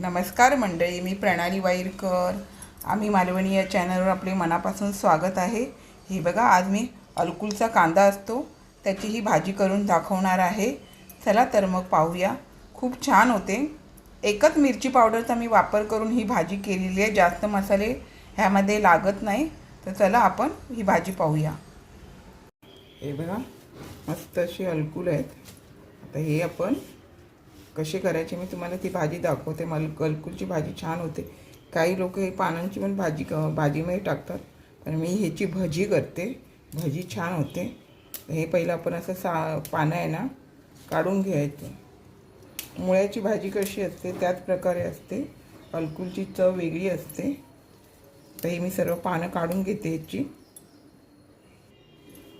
नमस्कार मंडळी मी प्रणाली वाईरकर. आम्ही मालवणी या चॅनलवर आपले मनापासून स्वागत आहे. हे बघा आज मी अलकुलचा कांदा असतो त्याची ही भाजी करून दाखवणार आहे. चला तर मग पाहूया. खूप छान होते. एकच मिरची पावडरचा मी वापर करून ही भाजी केलेली आहे. जास्त मसाले ह्यामध्ये लागत नाही. तर चला आपण ही भाजी पाहूया. हे बघा मस्त अशी अलकुल आहेत. आता हे आपण कशी करायची मी तुम्हाला ती भाजी दाखवते. मला गलकुलची भाजी छान होते. काही लोक हे पानांची पण भाजी क भाजीमध्ये टाकतात. पण मी ह्याची भजी करते. भजी छान होते. हे पहिलं आपण असं सा पानं आहे ना काढून घ्यायचं. मुळ्याची भाजी कशी असते त्याच प्रकारे असते. अलकुलची चव वेगळी असते. तर हे मी सर्व पानं काढून घेते ह्याची.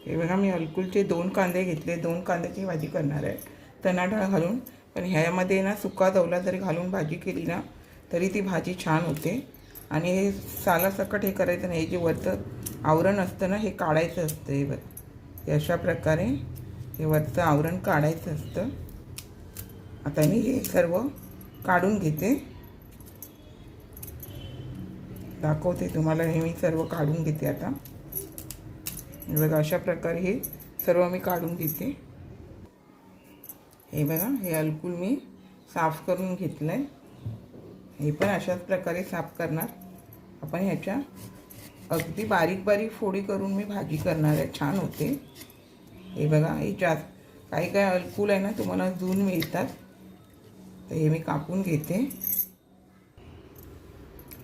हे बघा मी अलकुलचे दोन कांदे घेतले. दोन कांद्याची भाजी करणार आहे. तणाटा घालून पण ह्यामध्ये ना सुका दवला जरी घालून भाजी केली ना तरी ती भाजी छान होते. आणि हे सालासकट हे करायचं नाही हे जे वरचं आवरण असतं ना हे काढायचं असतं हे बघ. हे अशा प्रकारे हे वरचं आवरण काढायचं असतं. आता मी हे सर्व काढून घेते. दाखवते तुम्हाला हे मी सर्व काढून घेते आता. बघा अशा प्रकारे हे सर्व मी काढून घेते. हे बघा हे अलकुल मी साफ करून घेतलं आहे हे पण अशाच प्रकारे साफ करणार. आपण ह्याच्या अगदी बारीक बारीक फोडी करून मी भाजी करणार आहे. छान होते. हे बघा हे जास्त काही काही अलकूल आहे ना तुम्हाला जून मिळतात. तर हे मी कापून घेते.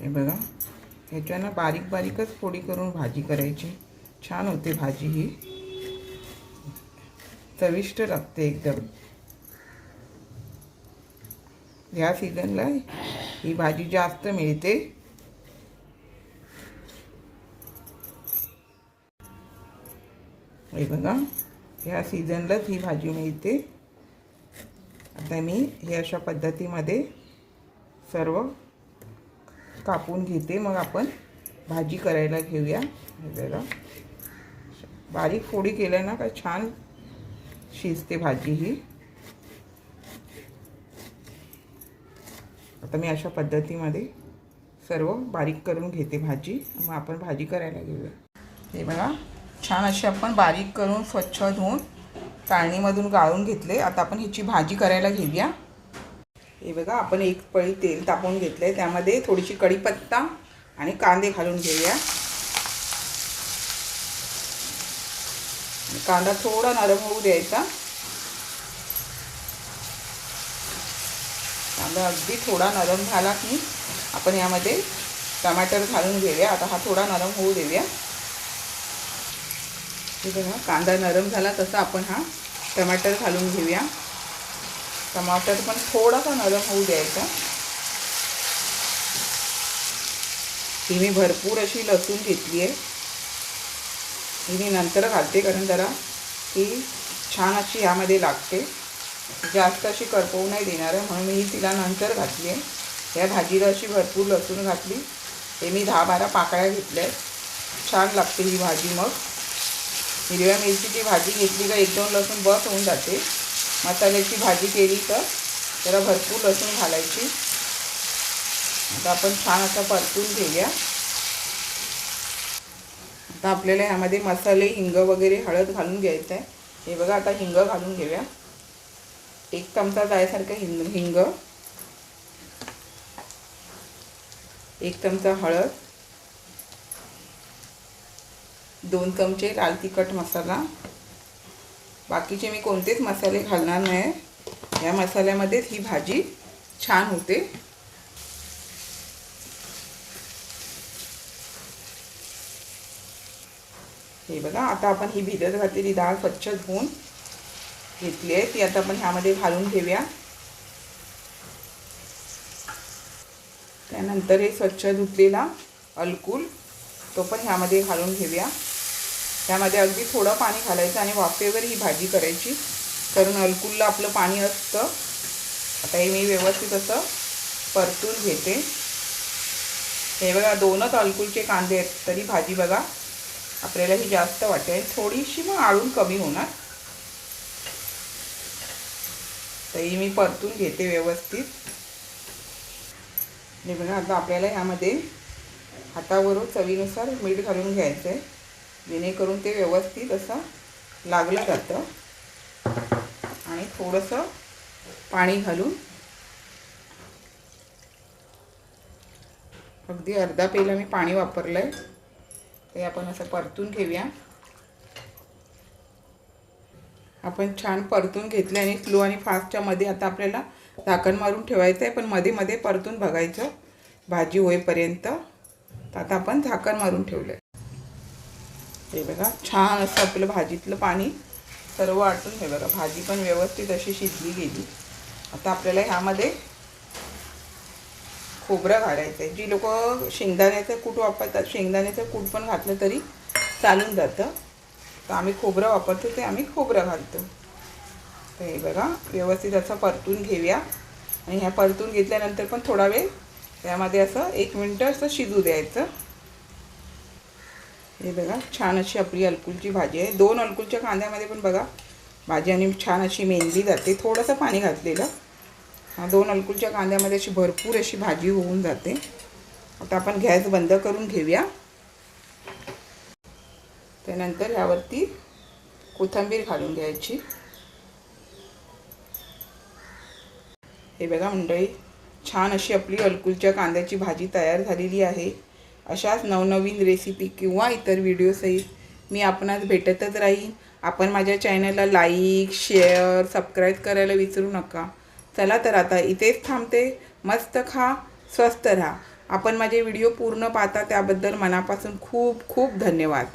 हे बघा ह्याच्यानं बारीक बारीकच फोडी करून भाजी करायची. छान होते भाजी ही. चविष्ट लागते एकदम. ह्या सीझनला ही भाजी जास्त मिळते. हे बघा ह्या सीझनलाच ही भाजी मिळते. आता मी हे अशा पद्धतीमध्ये सर्व कापून घेते. मग आपण भाजी करायला घेऊया. बघा. बारीक फोडी केल्या ना का छान शिजते भाजी ही. आता मी अशा पद्धतीमध्ये सर्व बारीक करून घेते भाजी. मग आपण भाजी करायला घेऊया. हे बघा छान अशी आपण बारीक करून स्वच्छ धुवून चाळणीमधून गाळून घेतले. आता आपण ह्याची भाजी करायला घेऊया. हे बघा आपण एक पळी तेल तापवून आहे त्यामध्ये थोडीशी कढीपत्ता आणि कांदे घालून घेऊया. कांदा थोडा नरम होऊ द्यायचा. कांदा अगदी थोडा नरम झाला की आपण यामध्ये टमाटर घालून घेऊया. आता हा थोडा नरम होऊ देऊया. बघा कांदा नरम झाला तसा आपण हा टमाटर घालून घेऊया. टमाटर पण थोडासा नरम होऊ द्यायचा. ही मी भरपूर अशी लसूण घेतली आहे. ही मी नंतर घालते कारण जरा ही छान अशी यामध्ये लागते. जास्त अशी करपवू नाही देणार आहे. म्हणून मी ही तिला नंतर घातली आहे. ह्या भाजीला अशी भरपूर लसूण घातली. हे मी दहा बारा पाकळ्या घेतल्या आहेत. छान लागते ही भाजी मग. हिरव्या मिरचीची भाजी घेतली का एक दोन लसूण बस होऊन जाते. मसाल्याची भाजी केली तर त्याला भरपूर लसूण घालायची. आता आपण छान असं परतून घेऊया. आता आपल्याला ह्यामध्ये मसाले हिंग वगैरे हळद घालून घ्यायचं आहे. हे बघा आता हिंग घालून घेऊया. एक चमचा जायसारखं हिंग हिंग. एक चमचा हळद. दोन चमचे लाल तिखट मसाला. बाकीचे मी कोणतेच मसाले घालणार नाही. या मसाल्यामध्येच ही भाजी छान होते. हे बघा आता आपण ही भिजत घातलेली डाळ स्वच्छ धुवून घेतली आहे. ती आता आपण ह्यामध्ये घालून घेऊया. त्यानंतर हे स्वच्छ धुतलेला अलकूल तो पण ह्यामध्ये घालून घेऊया. त्यामध्ये अगदी थोडं पाणी घालायचं आणि वाफेवर ही भाजी करायची. कारण अलकुलला आपलं पाणी असतं. आता हे मी व्यवस्थित असं परतून घेते. हे बघा दोनच अलकुलचे कांदे आहेत. तरी भाजी बघा आपल्याला ही जास्त वाटेल थोडीशी मग आळून कमी होणार. तर ही मी परतून घेते व्यवस्थित. हे बघा आता आपल्याला यामध्ये हातावरून चवीनुसार मीठ घालून घ्यायचं आहे जेणेकरून ते व्यवस्थित असं लागलं जातं. आणि थोडंसं पाणी घालून अगदी अर्धा पेला मी पाणी वापरलं आहे ते आपण असं परतून घेऊया. आपण छान परतून घेतले आणि स्लो आणि फास्टच्या मध्ये आता आपल्याला झाकण मारून ठेवायचं आहे पण मध्ये मध्ये परतून बघायचं भाजी होईपर्यंत. तर आता आपण झाकण मारून ठेवलं आहे हे बघा छान असं आपलं भाजीतलं पाणी सर्व आटून हे बघा भाजी पण व्यवस्थित अशी शिजली गेली. आता आपल्याला ह्यामध्ये खोबरं घालायचं आहे जी लोक शेंगदाण्याचं कूट वापरतात शेंगदाण्याचं कूट पण घातलं तरी चालून जातं. तर आम्ही खोबरं वापरतो ते आम्ही खोबरं घालतो. तर हे बघा व्यवस्थित असं परतून घेऊया. आणि ह्या परतून घेतल्यानंतर पण थोडा वेळ त्यामध्ये असं एक मिनटं असं शिजू द्यायचं. हे बघा छान अशी आपली अलकुलची भाजी आहे. दोन अलकुलच्या कांद्यामध्ये पण बघा भाजी आणि छान अशी मेंदी जाते. थोडंसं पाणी घातलेलं. हा दोन अलकुलच्या कांद्यामध्ये अशी भरपूर अशी भाजी होऊन जाते. आता आपण गॅस बंद करून घेऊया. त्यानंतर ह्यावरती कोथिंबीर घालून घ्यायची. हे बघा मंडळी छान अशी आपली अलकुलच्या कांद्याची भाजी तयार झालेली आहे. अशाच नवनवीन रेसिपी किंवा इतर व्हिडिओसहित मी आपणास भेटतच राहीन. आपण माझ्या चॅनलला लाईक शेअर सबस्क्राईब करायला विसरू नका. चला तर आता इथेच थांबते. मस्त खा स्वस्त राहा. आपण माझे व्हिडिओ पूर्ण पाहता त्याबद्दल मनापासून खूप खूप धन्यवाद.